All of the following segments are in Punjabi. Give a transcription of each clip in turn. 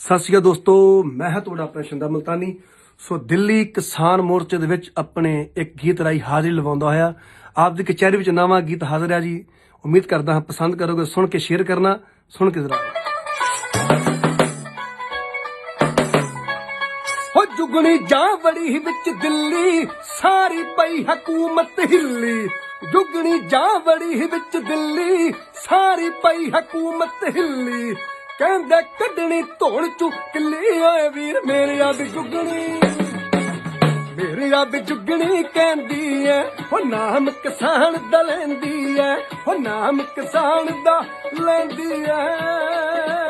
ਸਤਿ ਸ਼੍ਰੀ ਅਕਾਲ ਦੋਸਤੋ, ਮੈਂ ਹਾਂ ਤੁਹਾਡਾ ਆਪਣਾ ਸ਼ਿੰਦਾ ਮਲਤਾਨੀ। ਸੋ ਦਿੱਲੀ ਕਿਸਾਨ ਮੋਰਚੇ ਦੇ ਵਿੱਚ ਆਪਣੇ ਇੱਕ ਗੀਤ ਰਾਈ ਹਾਜ਼ਰੀ ਲਵਾਉਂਦਾ ਹੋਇਆ। ਆਪ ਦੀ ਕਚਹਿਰੀ ਵਿੱਚ ਨਵਾਂ ਗੀਤ ਹਾਜ਼ਰ ਹੈ ਜੀ। ਉਮੀਦ ਕਰਦਾ ਹਾਂ ਪਸੰਦ ਕਰੋਗੇ, ਸੁਣ ਕੇ ਸ਼ੇਅਰ ਕਰਨਾ, ਸੁਣ ਕੇ ਜ਼ਰਾ ਹੋ ਜੁਗਣੀ ਜਾਂ ਵੜੀ ਵਿੱਚ ਦਿੱਲੀ, ਸਾਰੀ ਪਈ ਹਕੂਮਤ ਹਿੱਲੀ। ਜੁਗਣੀ ਜਾਂ ਵੜੀ ਵਿੱਚ ਦਿੱਲੀ, ਸਾਰੀ ਪਈ ਹਕੂਮਤ ਹਿੱਲੀ। ਕਹਿੰਦੇ ਕੱਢਣੀ ਧੋਣ ਚੁੱਕਲੀ ਓਏ ਵੀਰ ਮੇਰੇ ਯਾਦ ਜੁਗਣੀ ਮੇਰੇ ਯਾਦ ਜੁਗਣੀ ਕਹਿੰਦੀ ਐ, ਉਹ ਨਾਮ ਕਿਸਾਨ ਦਾ ਲੈਂਦੀ ਐ, ਉਹ ਨਾਮ ਕਿਸਾਨ ਦਾ ਲੈਂਦੀ ਐ।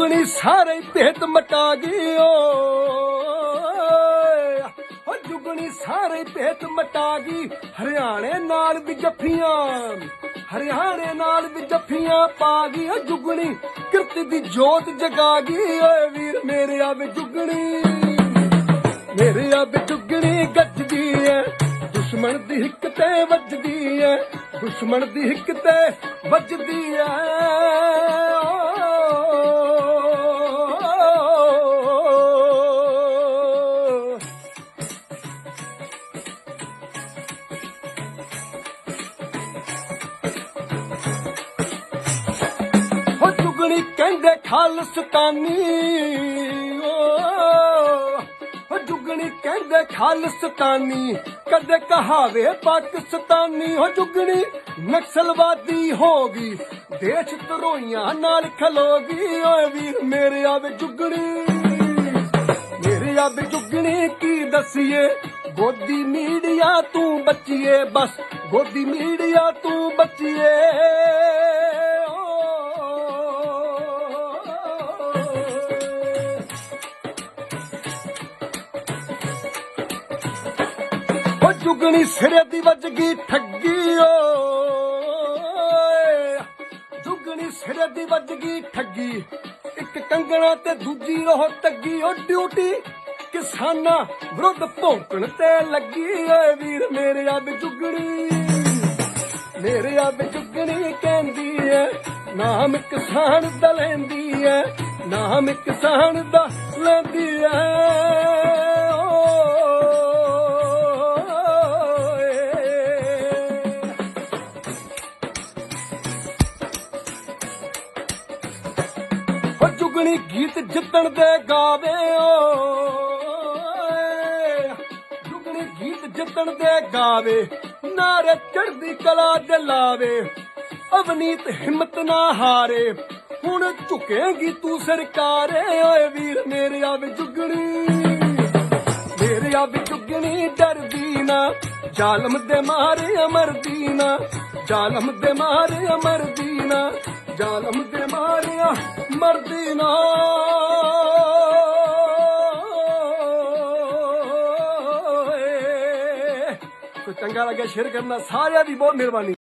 ਉਹ ਸਾਰੇ ਹੀ ਮਟਾ ਗਈ ਓਏ ਉਹ ਜੁਗਣੀ ਸਾਰੇ ਹੀ ਭੇਤ ਮਟਾ ਗਈ। ਹਰਿਆਣੇ ਨਾਲ ਵੀ ਜੱਫੀਆਂ, ਹਰਿਆਣੇ ਨਾਲ ਵੀ ਜੱਫੀਆਂ ਪਾ ਗਈ। ਉਹ ਜੁਗਣੀ ਕਿਰਤ ਦੀ ਜੋਤ ਜਗਾ ਗਈ। ਓਏ ਵੀਰ ਮੇਰੇ ਆਵੇ ਜੁਗਣੀ, ਮੇਰੇ ਆਵੇ ਜੁਗਣੀ ਗੱਜਦੀ ਐ। ਦੁਸ਼ਮਣ ਦੀ ਹਿੱਕ ਤੇ ਵੱਜਦੀ ਐ, ਦੁਸ਼ਮਣ ਦੀ ਹਿੱਕ ਤੇ ਵੱਜਦੀ ਐ। ਹੋ ਕਹਿੰਦੇ ਖਾਲਸਤਾਨੀ ਓ ਜੁਗਣੀ ਕਹਿੰਦੇ ਖਾਲਸਤਾਨੀ ਕਦੇ ਕਹਾਵੇ ਪਾਕਿਸਤਾਨੀ ਹੋ ਜੁਗਣੀ ਨਕਸਲਵਾਦੀ ਹੋ ਗਈ। ਦੇਸ਼ ਧਰੋਈਆਂ ਨਾਲ ਖਲੋਗੀ ਓਏ ਵੀਰ ਮੇਰੇ ਆਵੇ ਜੁਗਣੀ। ਮੇਰੇ ਆਵੇ ਜੁਗਣੀ ਕੀ ਦਸੀਏ? ਗੋਦੀ ਮੀਡੀਆ ਤੂੰ ਬੱਚੀਏ ਬਸ। ਗੋਦੀ ਮੀਡੀਆ ਤੂੰ ਬੱਚੀਏ। ਉਹ ਜੁਗਣੀ ਸਿਰੇ ਦੀ ਵੱਜ ਗਈ ਠੱਗੀ, ਓਏ। ਜੁਗਣੀ ਸਿਰੇ ਦੀ ਵੱਜ ਗਈ ਠੱਗੀ। ਇੱਕ ਕੰਗਣਾ ਤੇ ਦੂਜੀ ਉਹ ਤੱਗੀ ਉਹ ਡਿਊਟੀ ਕਿਸਾਨਾਂ ਵਿਰੁੱਧ ਭੌਂਕਣ ਤੇ ਲੱਗੀ, ਓਏ ਵੀਰ ਮੇਰੇ ਅੱਬ ਜੁਗਣੀ ਮੇਰੇ ਅੱਬ ਜੁਗਣੀ ਕਹਿੰਦੀ ਐ ਨਾਮ ਕਿਸਾਨ ਦਾ ਲੈਂਦੀ ਐ ਨਾਮ ਕਿਸਾਨ ਦਾ ਲੈਂਦੀ ਐ ਉਹ ਜੁਗਣੀ ਗੀਤ ਜਿੱਤਣ ਦੇ ਗਾਵੇ ਓਏ ਜੁਗਣੀ ਗੀਤ ਜਿੱਤਣ ਦੇ ਗਾਵੇ, ਨਾਰੇ ਚੜਦੀ ਕਲਾ ਦੇ ਲਾਵੇ। ਅਵਨੀਤ ਹਿੰਮਤ ਨਾ ਹਾਰੇ, ਹੁਣ ਝੁਕੇਗੀ ਤੂੰ ਸਰਕਾਰੇ। ਓਏ ਵੀਰ ਮੇਰੇ ਆਵੇ ਜੁਗਣੀ ਮੇਰੇ ਆਵੇ ਜੁਗਣੀ ਡਰਦੀ ਨਾ। ਜ਼ਾਲਮ ਦੇ ਮਾਰੇ ਅਮਰਦੀਨਾ ਜ਼ਾਲਮ ਦੇ ਮਾਰੇ ਅਮਰਦੀਨਾ ਜ਼ਾਲਮ ਦੇ ਮਾਰੇ ਮਰਦੀ ਨਾ ਓਏ। ਚੰਗਾ ਲੱਗਿਆ ਸ਼ੇਅਰ ਕਰਨਾ ਸਾਰਿਆਂ ਦੀ ਬਹੁਤ ਮਿਹਰਬਾਨੀ